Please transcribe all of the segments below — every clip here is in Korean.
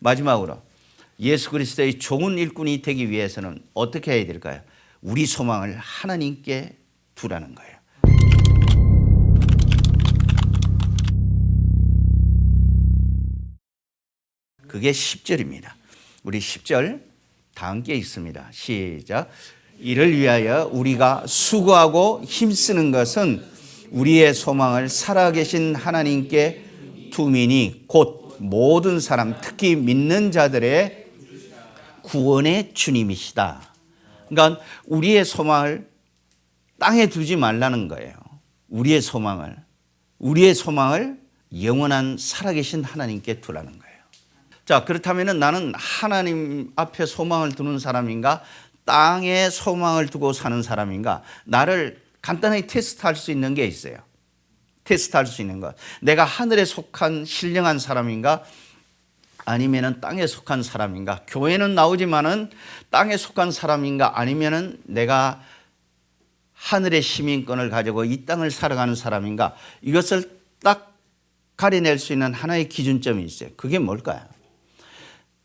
마지막으로 예수 그리스도의 좋은 일꾼이 되기 위해서는 어떻게 해야 될까요? 우리 소망을 하나님께 두라는 거예요. 그게 10절입니다. 우리 10절 다 함께 있습니다. 시작. 이를 위하여 우리가 수고하고 힘쓰는 것은 우리의 소망을 살아계신 하나님께 투민이 곧 모든 사람 특히 믿는 자들의 구원의 주님이시다. 그러니까 우리의 소망을 땅에 두지 말라는 거예요. 우리의 소망을 우리의 소망을 영원한 살아계신 하나님께 두라는 거예요. 자, 그렇다면 나는 하나님 앞에 소망을 두는 사람인가? 땅에 소망을 두고 사는 사람인가? 나를 간단하게 테스트할 수 있는 게 있어요. 테스트할 수 있는 것. 내가 하늘에 속한 신령한 사람인가? 아니면은 땅에 속한 사람인가? 교회는 나오지만은 땅에 속한 사람인가? 아니면은 내가 하늘의 시민권을 가지고 이 땅을 살아가는 사람인가? 이것을 딱 가려낼 수 있는 하나의 기준점이 있어요. 그게 뭘까요?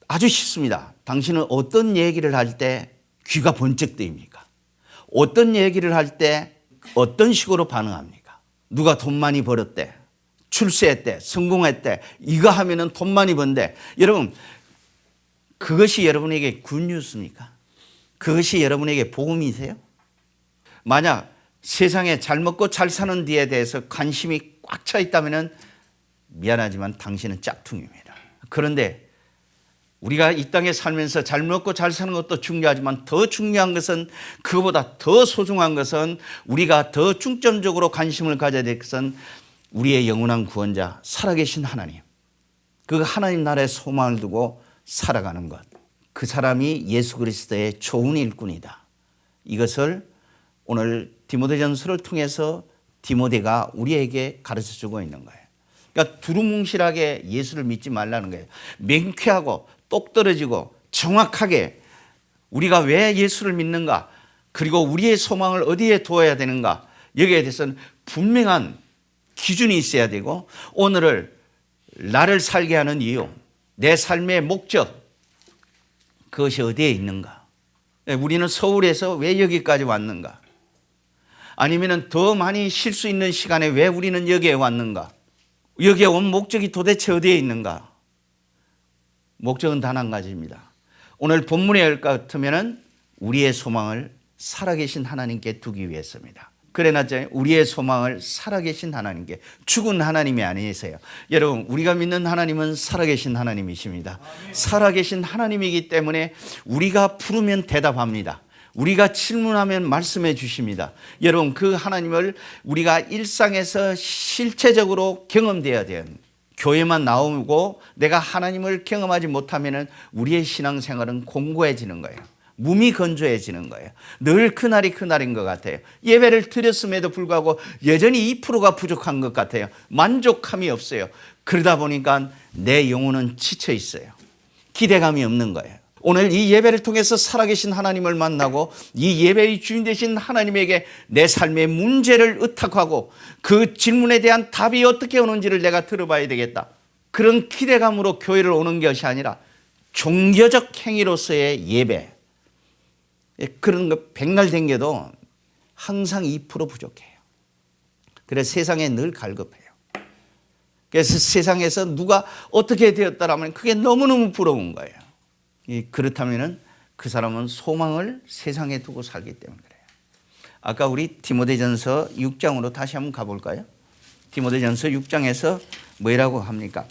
아주 쉽습니다. 당신은 어떤 얘기를 할 때 귀가 번쩍 뜨입니까? 어떤 얘기를 할 때 어떤 식으로 반응합니까? 누가 돈 많이 벌었대. 출세했대. 성공했대. 이거 하면은 돈 많이 번대. 여러분, 그것이 여러분에게 굿뉴스입니까? 그것이 여러분에게 복음이세요? 만약 세상에 잘 먹고 잘 사는 데에 대해서 관심이 꽉 차 있다면 미안하지만 당신은 짝퉁입니다. 그런데 우리가 이 땅에 살면서 잘 먹고 잘 사는 것도 중요하지만 더 중요한 것은 그보다 더 소중한 것은 우리가 더 중점적으로 관심을 가져야 될 것은 우리의 영원한 구원자 살아계신 하나님. 그 하나님 나라의 소망을 두고 살아가는 것. 그 사람이 예수 그리스도의 좋은 일꾼이다. 이것을 오늘 디모데전서를 통해서 디모데가 우리에게 가르쳐 주고 있는 거예요. 그러니까 두루뭉실하게 예수를 믿지 말라는 거예요. 맹쾌하고 똑 떨어지고 정확하게 우리가 왜 예수를 믿는가 그리고 우리의 소망을 어디에 두어야 되는가 여기에 대해서는 분명한 기준이 있어야 되고 오늘을 나를 살게 하는 이유 내 삶의 목적 그것이 어디에 있는가? 우리는 서울에서 왜 여기까지 왔는가? 아니면 더 많이 쉴 수 있는 시간에 왜 우리는 여기에 왔는가? 여기에 온 목적이 도대체 어디에 있는가 목적은 단 한 가지입니다. 오늘 본문의 열 같으면 우리의 소망을 살아계신 하나님께 두기 위해서입니다. 그래놨잖아요. 우리의 소망을 살아계신 하나님께 죽은 하나님이 아니세요. 여러분 우리가 믿는 하나님은 살아계신 하나님이십니다. 살아계신 하나님이기 때문에 우리가 부르면 대답합니다. 우리가 질문하면 말씀해 주십니다. 여러분 그 하나님을 우리가 일상에서 실체적으로 경험돼야 돼요. 교회만 나오고 내가 하나님을 경험하지 못하면 우리의 신앙생활은 공고해지는 거예요. 몸이 건조해지는 거예요. 늘 그날이 그날인 것 같아요. 예배를 드렸음에도 불구하고 여전히 2%가 부족한 것 같아요. 만족함이 없어요. 그러다 보니까 내 영혼은 지쳐 있어요. 기대감이 없는 거예요. 오늘 이 예배를 통해서 살아계신 하나님을 만나고 이 예배의 주인 되신 하나님에게 내 삶의 문제를 의탁하고 그 질문에 대한 답이 어떻게 오는지를 내가 들어봐야 되겠다. 그런 기대감으로 교회를 오는 것이 아니라 종교적 행위로서의 예배. 그런 거 백날 댕겨도 항상 2% 부족해요. 그래서 세상에 늘 갈급해요. 그래서 세상에서 누가 어떻게 되었다라면 그게 너무너무 부러운 거예요. 그렇다면 그 사람은 소망을 세상에 두고 살기 때문에 그래요. 아까 우리 디모데전서 6장으로 다시 한번 가볼까요? 디모데전서 6장에서 뭐라고 합니까?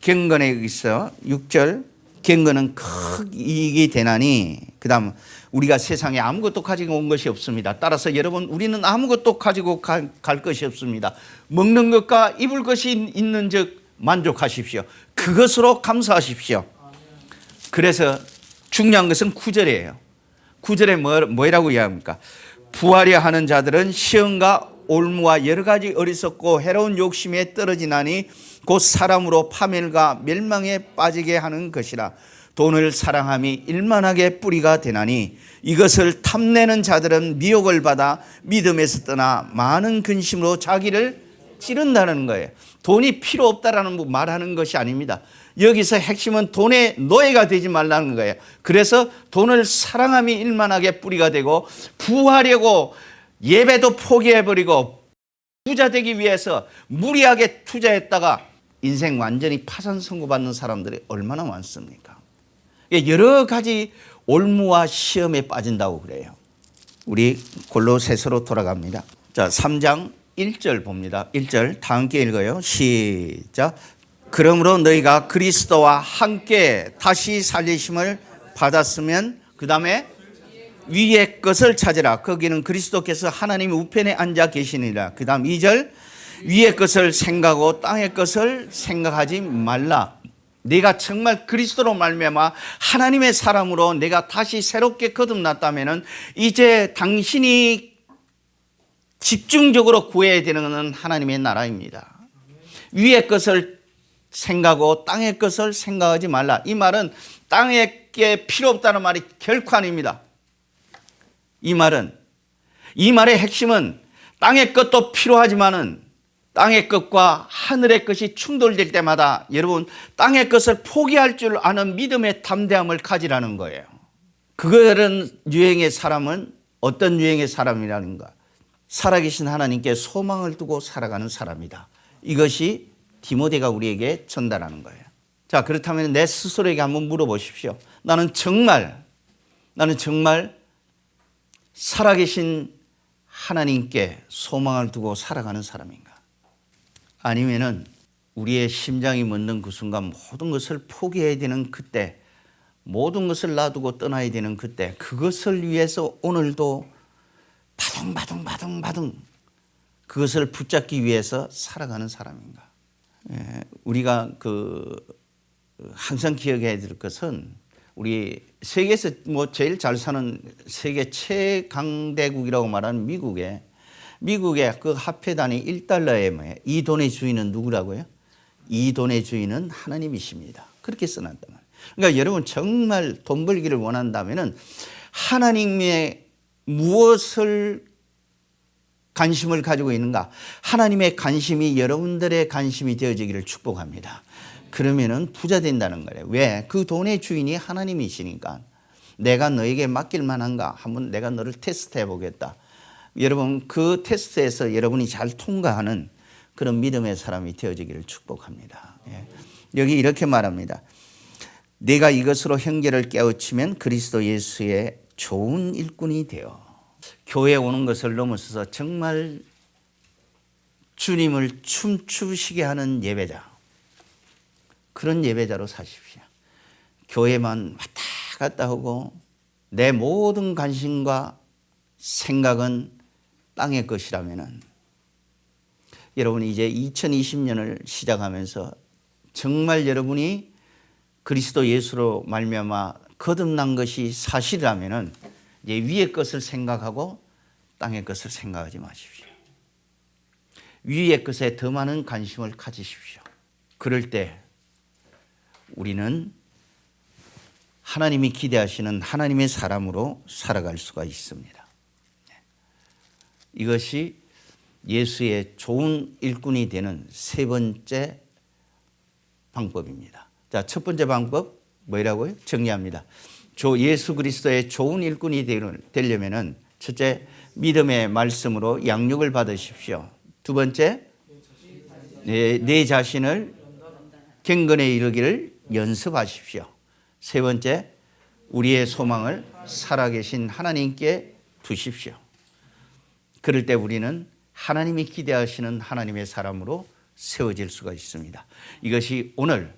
경건에 있어 6절 경건은 큰 이익이 되나니 그다음 우리가 세상에 아무것도 가지고 온 것이 없습니다. 따라서 여러분 우리는 아무것도 가지고 갈, 갈 것이 없습니다. 먹는 것과 입을 것이 있는즉 만족하십시오. 그것으로 감사하십시오. 그래서 중요한 것은 구절이에요. 구절에 뭐, 뭐라고 이야기합니까? 부하려 하는 자들은 시험과 올무와 여러 가지 어리석고 해로운 욕심에 떨어지나니 곧 사람으로 파멸과 멸망에 빠지게 하는 것이라. 돈을 사랑함이 일만하게 뿌리가 되나니 이것을 탐내는 자들은 미혹을 받아 믿음에서 떠나 많은 근심으로 자기를 찌른다는 거예요. 돈이 필요 없다라는 말하는 것이 아닙니다. 여기서 핵심은 돈의 노예가 되지 말라는 거예요. 그래서 돈을 사랑함이 일만하게 뿌리가 되고 부하려고 예배도 포기해버리고 부자 되기 위해서 무리하게 투자했다가 인생 완전히 파산 선고받는 사람들이 얼마나 많습니까? 여러 가지 올무와 시험에 빠진다고 그래요. 우리 골로새서로 돌아갑니다. 자, 3장 1절 봅니다. 1절 다 함께 읽어요. 시작. 그러므로 너희가 그리스도와 함께 다시 살리심을 받았으면 그 다음에 위의 것을 찾으라. 거기는 그리스도께서 하나님 우편에 앉아 계시니라. 그 다음 2절 위의 것을 생각하고 땅의 것을 생각하지 말라. 내가 정말 그리스도로 말미암아 하나님의 사람으로 내가 다시 새롭게 거듭났다면은 이제 당신이 집중적으로 구해야 되는 것은 하나님의 나라입니다. 위의 것을 생각하고 땅의 것을 생각하지 말라. 이 말은 땅에 게 필요 없다는 말이 결코 아닙니다. 이 말은 이 말의 핵심은 땅의 것도 필요하지만은 땅의 것과 하늘의 것이 충돌될 때마다 여러분 땅의 것을 포기할 줄 아는 믿음의 담대함을 가지라는 거예요. 그거는 유행의 사람은 어떤 유행의 사람이라는가? 살아계신 하나님께 소망을 두고 살아가는 사람이다. 이것이 디모데가 우리에게 전달하는 거예요. 자, 그렇다면 내 스스로에게 한번 물어보십시오. 나는 정말, 나는 정말 살아계신 하나님께 소망을 두고 살아가는 사람인가? 아니면은 우리의 심장이 멎는 그 순간 모든 것을 포기해야 되는 그때, 모든 것을 놔두고 떠나야 되는 그때, 그것을 위해서 오늘도 바둥바둥바둥바둥 그것을 붙잡기 위해서 살아가는 사람인가? 예, 우리가 그 항상 기억해야 될 것은 우리 세계에서 뭐 제일 잘 사는 세계 최강대국이라고 말하는 미국에 미국의 그 화폐 단위 1달러에 뭐예요? 이 돈의 주인은 누구라고요? 이 돈의 주인은 하나님이십니다. 그렇게 써놨단 말이에요. 그러니까 여러분 정말 돈 벌기를 원한다면은 하나님의 무엇을 관심을 가지고 있는가? 하나님의 관심이 여러분들의 관심이 되어지기를 축복합니다. 그러면은 부자 된다는 거예요. 왜? 그 돈의 주인이 하나님이시니까. 내가 너에게 맡길 만한가? 한번 내가 너를 테스트 해 보겠다. 여러분 그 테스트에서 여러분이 잘 통과하는 그런 믿음의 사람이 되어지기를 축복합니다. 예. 여기 이렇게 말합니다. 내가 이것으로 형제를 깨우치면 그리스도 예수의 좋은 일꾼이 되어 교회 오는 것을 넘어서서 정말 주님을 춤추시게 하는 예배자 그런 예배자로 사십시오. 교회만 왔다 갔다 하고 내 모든 관심과 생각은 땅의 것이라면은 여러분 이제 2020년을 시작하면서 정말 여러분이 그리스도 예수로 말미암아 거듭난 것이 사실이라면은 이제 위의 것을 생각하고 땅의 것을 생각하지 마십시오. 위의 것에 더 많은 관심을 가지십시오. 그럴 때 우리는 하나님이 기대하시는 하나님의 사람으로 살아갈 수가 있습니다. 이것이 예수의 좋은 일꾼이 되는 세 번째 방법입니다. 자, 첫 번째 방법 뭐라고요? 정리합니다. 조 예수 그리스도의 좋은 일꾼이 되려면은 첫째 믿음의 말씀으로 양육을 받으십시오. 두 번째 내, 내 자신을 경건에 이르기를 연습하십시오. 세 번째 우리의 소망을 살아계신 하나님께 두십시오. 그럴 때 우리는 하나님이 기대하시는 하나님의 사람으로 세워질 수가 있습니다. 이것이 오늘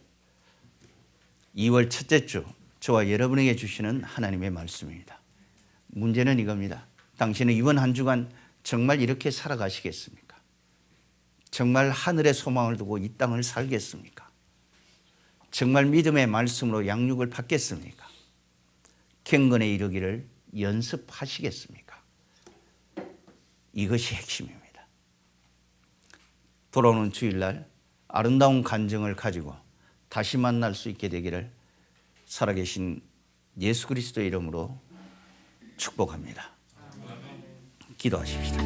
2월 첫째 주 저와 여러분에게 주시는 하나님의 말씀입니다. 문제는 이겁니다. 당신은 이번 한 주간 정말 이렇게 살아가시겠습니까? 정말 하늘의 소망을 두고 이 땅을 살겠습니까? 정말 믿음의 말씀으로 양육을 받겠습니까? 경건에 이르기를 연습하시겠습니까? 이것이 핵심입니다. 돌아오는 주일날 아름다운 간증을 가지고 다시 만날 수 있게 되기를 살아계신 예수 그리스도의 이름으로 축복합니다. 기도하십시다.